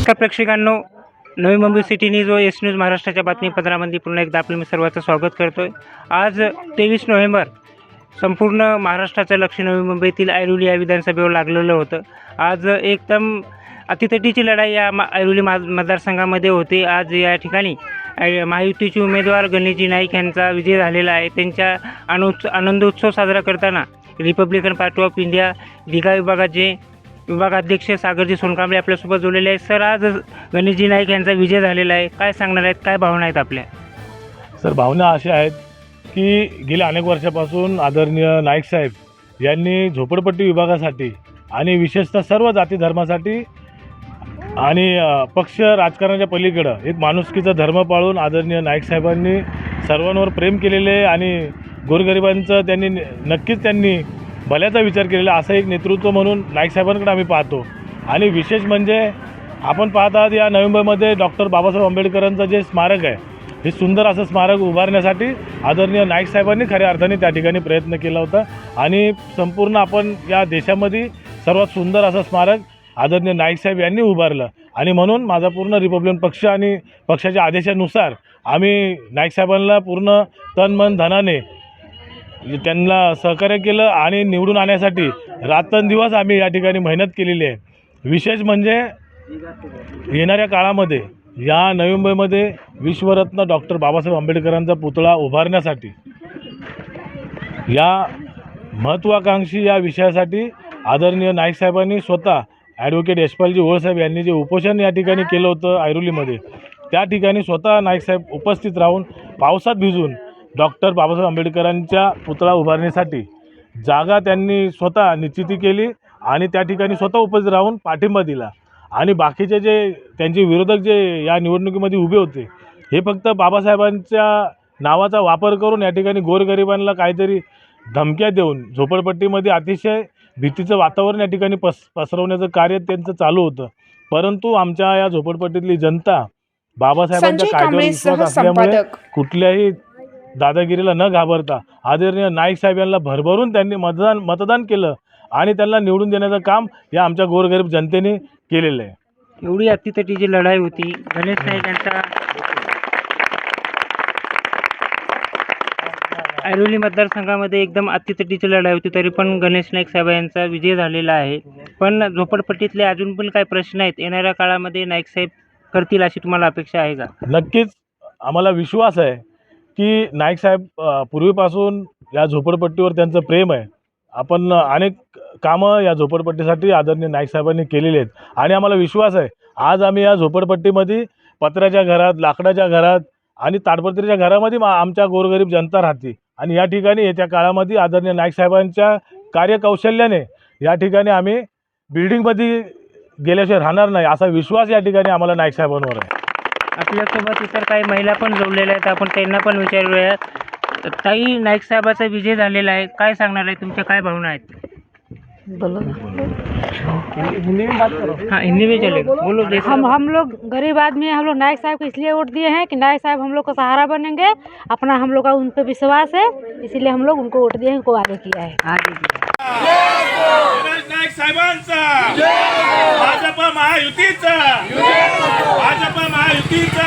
नमस्कार प्रेक्षकांनो Navi Mumbai city news व एस न्यूज महाराष्ट्राच्या बातमीपत्रामध्ये पुन्हा एकदा आपलं मी सर्वांचं स्वागत करतो आहे आज तेवीस नोव्हेंबर संपूर्ण महाराष्ट्राचं लक्ष नवी मुंबईतील ऐरोली या विधानसभेवर लागलेलं होतं. आज एकदम अतितटीची लढाई या मा ऐरोली मा मतदारसंघामध्ये होते. आज या ठिकाणी महायुतीचे उमेदवार गणेशजी नाईक यांचा विजय झालेला आहे. त्यांच्या अनुत्स आनंदोत्सव साजरा करताना Republican Party of India Digha विभागाचे विभागाध्यक्ष सागरजी सोनकांबळे आपल्यासोबत जोडलेले आहेत. सर आज गणेशजी नाईक यांचा विजय झालेला आहे. काय सांगणार आहेत? काय भावना आहेत आपल्या? सर भावना अशा आहेत की गेल्या अनेक वर्षापासून आदरणीय नाईक साहेब यांनी झोपडपट्टी विभागासाठी आणि विशेषतः सर्व जाती धर्मासाठी आणि पक्ष राजकारणाच्या पलीकडं एक माणुसकीचा धर्म पाळून आदरणीय नाईक साहेबांनी सर्वांवर प्रेम केलेले आहे आणि गोरगरिबांचं त्यांनी नक्कीच त्यांनी भल्याचा विचार केलेला असं एक नेतृत्व म्हणून नाईक साहेबांकडे आम्ही पाहतो. आणि विशेष म्हणजे आपण पाहतात या नोव्हेंबरमध्ये डॉक्टर बाबासाहेब आंबेडकरांचं जे स्मारक आहे हे सुंदर असं स्मारक उभारण्यासाठी आदरणीय नाईक साहेबांनी खऱ्या अर्थाने त्या ठिकाणी प्रयत्न केला होता. आणि संपूर्ण आपण या देशामध्ये सर्वात सुंदर असं स्मारक आदरणीय नाईक साहेब यांनी उभारलं. आणि म्हणून माझा पूर्ण रिपब्लिकन पक्ष आणि पक्षाच्या आदेशानुसार आम्ही नाईक साहेबांना पूर्ण तन मन धनाने म्हणजे त्यांना सहकार्य केलं आणि निवडून आणण्यासाठी रात्रंदिवस आम्ही या ठिकाणी मेहनत केलेली आहे. विशेष म्हणजे येणाऱ्या काळामध्ये या नवी मुंबईमध्ये विश्वरत्न डॉक्टर बाबासाहेब आंबेडकरांचा पुतळा उभारण्यासाठी या महत्त्वाकांक्षी या विषयासाठी आदरणीय नाईक साहेबांनी स्वतः ॲडव्होकेट यशपालजी ओळसाहेब यांनी जे उपोषण या ठिकाणी केलं होतं ऐरोलीमध्ये त्या ठिकाणी स्वतः नाईक साहेब उपस्थित राहून पावसात भिजून डॉक्टर बाबासाहेब आंबेडकरांच्या पुतळा उभारण्यासाठी जागा त्यांनी स्वतः निश्चिती केली आणि त्या ठिकाणी स्वतः उपस्थित राहून पाठिंबा दिला. आणि बाकीचे जे त्यांचे विरोधक जे या निवडणुकीमध्ये उभे होते हे फक्त बाबासाहेबांच्या नावाचा वापर करून या ठिकाणी गोरगरिबांना काहीतरी धमक्या देऊन झोपडपट्टीमध्ये अतिशय भीतीचं वातावरण या ठिकाणी पस पसरवण्याचं कार्य त्यांचं चालू होतं. परंतु आमच्या या झोपडपट्टीतली जनता बाबासाहेबांच्या कायद्यावर विश्वास असल्यामुळे कुठल्याही दादागिरीला न घाबरता आदरणीय नाईक साहेब यांना भरभरून त्यांनी मतदान मतदान केलं आणि त्यांना निवडून देण्याचं काम या आमच्या गोरगरीब जनतेने केलेलं आहे. एवढी अतितटीची लढाई होती गणेश नाईक यांचा ऐरोली मतदारसंघामध्ये एकदम अतितटीची लढाई होती तरी पण गणेश नाईक साहेब यांचा विजय झालेला आहे. पण झोपडपट्टीतले अजून पण काही प्रश्न आहेत येणाऱ्या काळामध्ये नाईक साहेब करतील अशी तुम्हाला अपेक्षा आहे का? नक्कीच आम्हाला विश्वास आहे. की नाईक साहेब पूर्वीपासून या झोपडपट्टीवर त्यांचं प्रेम आहे. आपण अनेक कामं या झोपडपट्टीसाठी आदरणीय नाईक साहेबांनी केलेली आहेत. आणि आम्हाला विश्वास आहे आज आम्ही या झोपडपट्टीमध्ये पत्र्याच्या घरात लाकडाच्या घरात आणि ताडपत्रीच्या घरामध्ये मा आमच्या गोरगरीब जनता राहते. आणि या ठिकाणी येत्या काळामध्ये आदरणीय नाईक साहेबांच्या कार्यकौशल्याने या ठिकाणी आम्ही बिल्डिंगमध्ये गेल्याशिवाय राहणार नाही असा विश्वास या ठिकाणी आम्हाला नाईक साहेबांवर आहे. आपल्यासोबत इतर काही महिला पण जोडलेल्या आहेत आपण त्यांना पण विचारूयात तर ताई नाईक साहेबाचा विजय झालेला आहे काय सांगणार आहे तुमच्या काय भावना आहेत हाँ हिंदी में चलेगा बोलो हम हम लोग गरीब आदमी हैं हम लोग नायक साहब को इसलिए वोट दिए हैं कि नायक साहब हम लोग का सहारा बनेंगे अपना हम लोग का उन पर विश्वास है इसीलिए हम लोग उनको वोट दिए हैं उनको आगे किया है आगे की गणेश नाईक साहेबांचा भाजप महायुतीचा महायुतीचा